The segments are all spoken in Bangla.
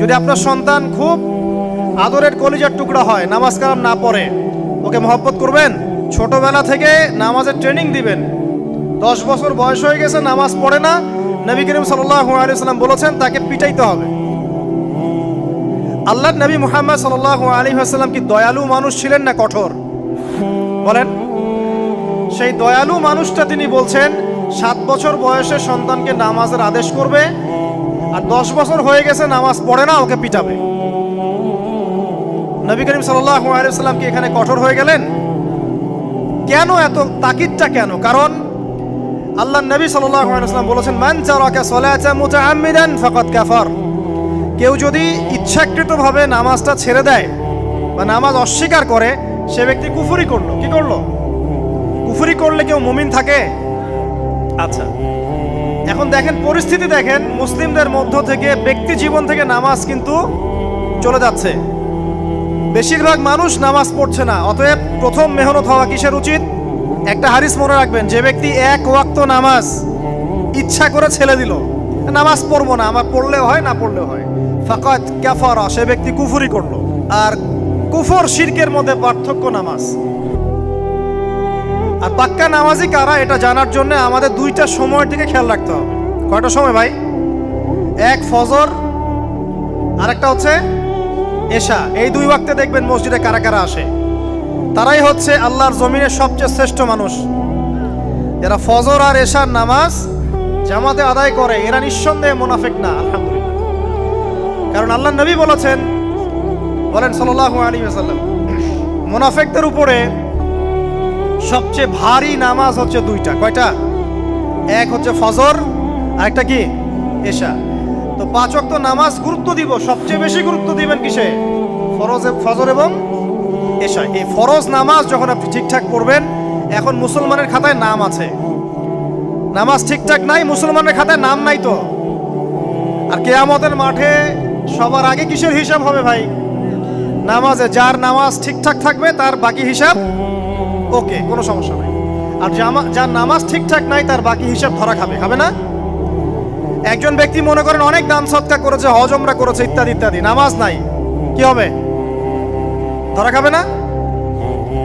যদি আপনার সন্তান খুব আদরের কলিজার টুকরা হয়, নামাজ কালাম না পড়ে, ওকে মহব্বত করবেন? ছোটবেলা থেকে নামাজের ট্রেনিং দিবেন। দশ বছর বয়স হয়ে গেছে, নামাজ পড়ে না। নবী করিম আলিয়াল্লাম বলেছেন, তাকে পিটাইতে হবে। আল্লাহ নবী মুহাম্মদ আসাল্লাম কি দয়ালু মানুষ ছিলেন না কঠোর? বলেন। সেই দয়ালু মানুষটা তিনি বলছেন, সাত বছর বয়সে সন্তানকে নামাজের আদেশ করবে আর দশ বছর হয়ে গেছে নামাজ পড়ে না, ওকে পিটাবে। নবী করিম আলিয়াল্লাম কি এখানে কঠোর হয়ে গেলেন? কেন এত তাকিদটা কেন? কারণ আল্লাহ নবী ওয়াসাল্লাম বলেছেন, মান মুতাআম্মিদান ফাকাদ কাফার। কেউ যদি ইচ্ছাকৃতভাবে নামাজটা ছেড়ে দেয় বা নামাজ অস্বীকার করে, সে ব্যক্তি কুফরি করল। কি করল? কুফুরি করলে কেউ মুমিন থাকে? আচ্ছা। এখন দেখেন, পরিস্থিতি দেখেন, মুসলিমদের মধ্য থেকে, ব্যক্তি জীবন থেকে নামাজ কিন্তু চলে যাচ্ছে। বেশিরভাগ মানুষ নামাজ পড়ছে না, অতএব প্রথম মেহনত হওয়া কিসের উচিত? একটা হারিস মনে রাখবেন, যে ব্যক্তি এক ওয়াক্ত নামাজ ইচ্ছা করে ছেড়ে দিল, নামাজ পড়ব না, আমার পড়লেও হয়, না পড়লেও হয়। ফাকাত ক্যাফারা সে ব্যক্তি কুফরি করল। আর কুফর, শিরকের মধ্যে পার্থক্য নামাজ। আর পাক্কা নামাজি কারা, এটা জানার জন্য আমাদের দুইটা সময়ের দিকে খেয়াল রাখতে হবে। কয়টা সময় ভাই? এক ফজর, আরেকটা হচ্ছে এশা। এই দুই ওয়াক্তে দেখবেন মসজিদে কারা কারা আসে। তারাই হচ্ছে আল্লাহর জমিনের সবচেয়ে শ্রেষ্ঠ মানুষ। যারা ফজর আর এশার নামাজ জামাতে আদায় করে, এরা নিঃসন্দেহে মোনাফেক না, আলহামদুলিল্লাহ। কারণ আল্লাহ নবী বলেছেন, বলেন সাল্লাল্লাহু আলাইহি ওয়াসাল্লাম, মোনাফেকদের উপরে সবচেয়ে ভারী নামাজ হচ্ছে দুইটা। কয়টা? এক হচ্ছে ফজর আর একটা কি? এশা। তো পাঁচ ওয়াক্ত নামাজ গুরুত্ব দিব, সবচেয়ে বেশি গুরুত্ব দিবেন কিসে? ফরজ ফজর এবং এশা। এই ফরজ নামাজ যখন আপনি ঠিকঠাক পড়বেন, এখন মুসলমানের খাতায় নাম আছে। নামাজ ঠিকঠাক নাই, মুসলমানের খাতায় নাম নাই তো। আর কেয়ামতের মাঠে সবার আগে কিসের হিসাব হবে ভাই? নামাজে যার নামাজ ঠিকঠাক থাকবে, তার বাকি হিসাব ওকে, কোনো সমস্যা নাই। আর যার নামাজ ঠিকঠাক নাই, তার বাকি হিসাব ধরা খাবে খাবে না? একজন ব্যক্তি মনে করেন অনেক দান সৎকা করেছে হজমরা করেছে, ইত্যাদি ইত্যাদি, নামাজ নাই। কি হবে? ধরা খাবে না?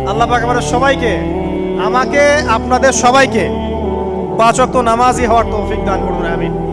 আল্লাহ পাক আমাদের সবাইকে, আমাকে, আপনাদের সবাইকে পাঁচ ওয়াক্ত নামাজি হওয়ার তৌফিক দান করুন, আমিন।